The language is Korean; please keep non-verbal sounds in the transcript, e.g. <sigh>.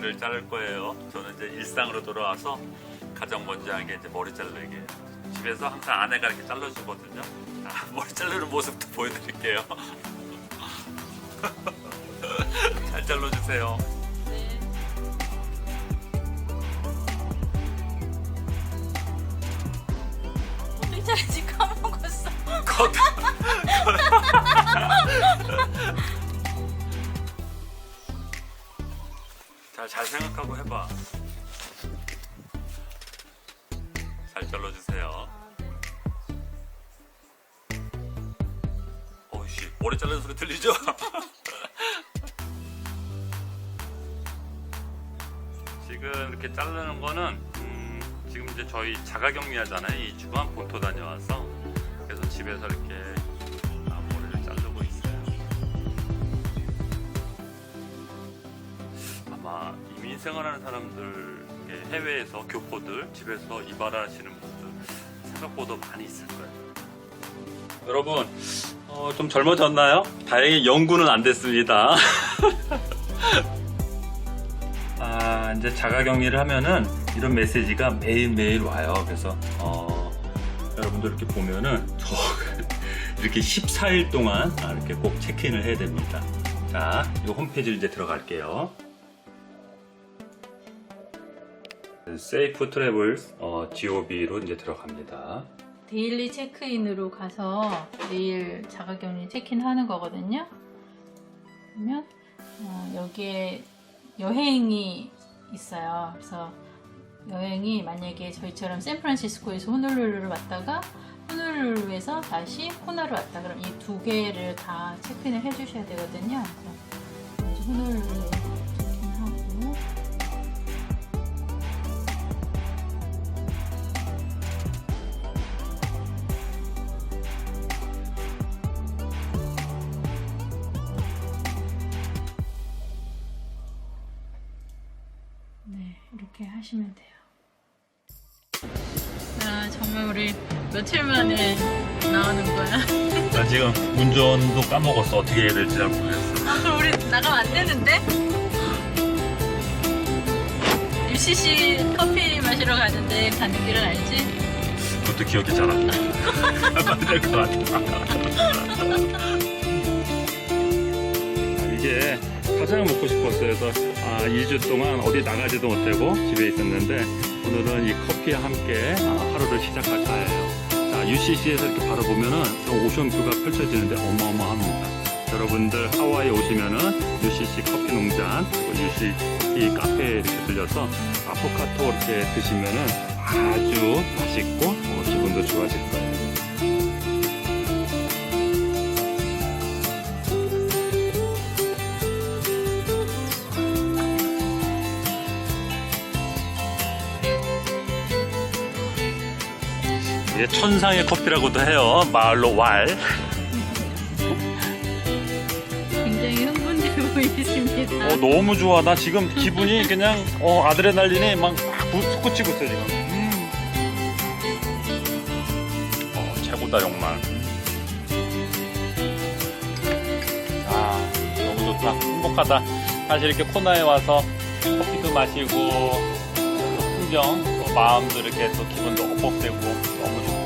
머리를 자를 거예요. 저는 이제 일상으로 돌아와서 가장 먼저 한 게 이제 머리 자르기예요. 집에서 항상 아내가 이렇게 잘라주거든요. 자, <laughs> 머리 자르는 모습도 보여드릴게요. <laughs> 잘 잘라주세요. 잘지 까먹었어. <laughs> 자, 잘 생각하고 해봐. 잘 잘라주세요. 어우씨, 머리 자르는 소리 들리죠? <laughs> 지금 이렇게 자르는 거는 음, 지금 이제 저희 자가격리 하잖아요. 2주간 본토 다녀와서 그래서 집에서 이렇게 생활하는 사람들 해외에서 교포들 집에서 이발하시는 분들 생각보다 많이 있을 거예요. 여러분 어, 좀 젊어졌나요? 다행히 연구는 안 됐습니다. <laughs> 아, 이제 자가격리를 하면은 이런 메시지가 매일매일 와요. 그래서, 어, 여러분들 이렇게 보면은 저 <laughs> 이렇게 14일 동안 아, 이렇게 꼭 체크인을 해야 됩니다. 자, 이 홈페이지를 이제 들어갈게요. 세이프 트래블 어, GOB로 이제 들어갑니다. 데일리 체크인으로 가서 내일 자가격리 체크인 하는 거거든요. 그러면 어, 여기에 여행이 있어요. 그래서 여행이 만약에 저희처럼 샌프란시스코에서 호놀룰루를 왔다가 호놀룰루에서 다시 코나로 왔다 그럼 이 두 개를 다 체크인을 해주셔야 되거든요. 그래서 호놀룰루 이렇게 하시면 돼요. 아, 정말 우리 며칠 만에 나오는 거야. <laughs> 나 지금 운전도 까먹었어. 어떻게 해야 될지 잘 모르겠어. 아, 그럼 우리 나가면 안 되는데? UCC 커피 마시러 가는데 가는 길은 알지? 그것도 기억이 잘 안 나. <laughs> 될것 같아. <laughs> 아, 이게 가장 먹고 싶었어요. 그래서 아, 2주 동안 어디 나가지도 못하고 집에 있었는데 오늘은 이 커피와 함께 아, 하루를 시작할까 해요. 자, UCC에서 이렇게 바로 보면은 저 오션뷰가 펼쳐지는데 어마어마합니다. 여러분들 하와이 오시면은 UCC 커피 농장 UCC 카페에 이렇게 들려서 아포카토 이렇게 드시면은 아주 맛있고 어, 기분도 좋아질 거예요. 이게 천상의 커피라고도 해요. 마을로 왈. 굉장히 흥분돼 보이십니다. <laughs> 어, 너무 좋아. 나 지금 기분이 그냥 어, 아드레날린이 막 솟구치고 있어 지금. 음. 어, 최고다 정말. 아 너무 좋다. 행복하다. 사실 이렇게 코나에 와서 커피도 마시고 또 풍경, 또 마음도 이렇게 또 기분도 업업되고 너무 좋다.